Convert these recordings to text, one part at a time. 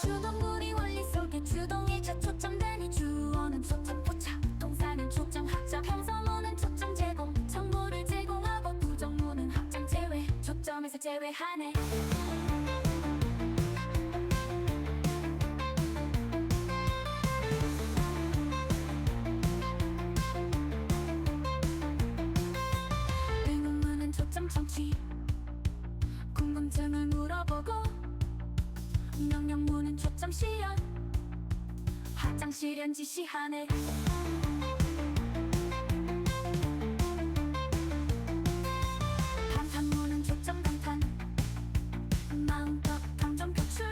주동물이 원리 속에 주동일체 초점되니 주어는 초점 포착 동사는 초점 확장 평서문은 초점 제공. 정보를 제공하고 부정문은 확장 제외. 초점에서 제외하네. 궁금증을 물어보고 명령 문은 초점 실현. 확장 실현 지시하네 감탄문은 초점 감탄. 마음껏 감정 표출.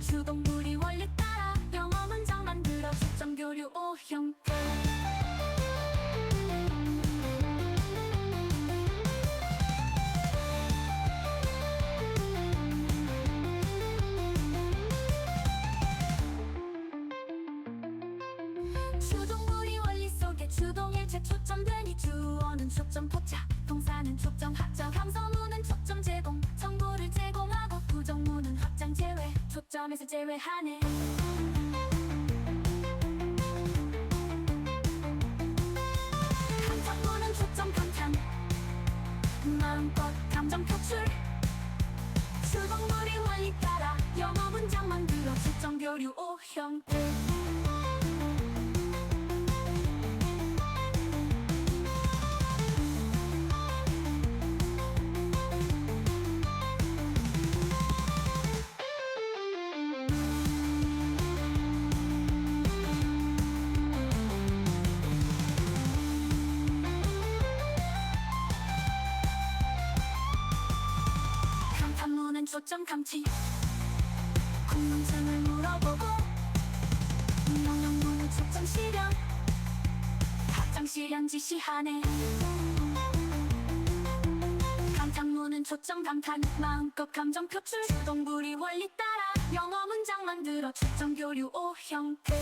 주동물이 원리 따라 영어 문장 만들어 초점 교류 오형 끝 주동일체 초점되니 주어는 초점 포착. 동사는 초점 확장 감서문은 초점 제공. 정보를 제공하고 부정문은 확장 제외. 초점에서 제외하네. 감탄문은 초점 감탄. 마음껏 감정 표출. 주동물이 원리 따라 영어 문장 만들어. 초점 교류 오형. 끝 초점 감치. 궁금증을 물어보고 명령문은 초점 실현. 확장 실현 지시하네. 감탄문은 초점 감탄. 마음껏 감정 표출. 주동물이 원리 따라 영어 문장 만들어. 초점 교류 오형 끝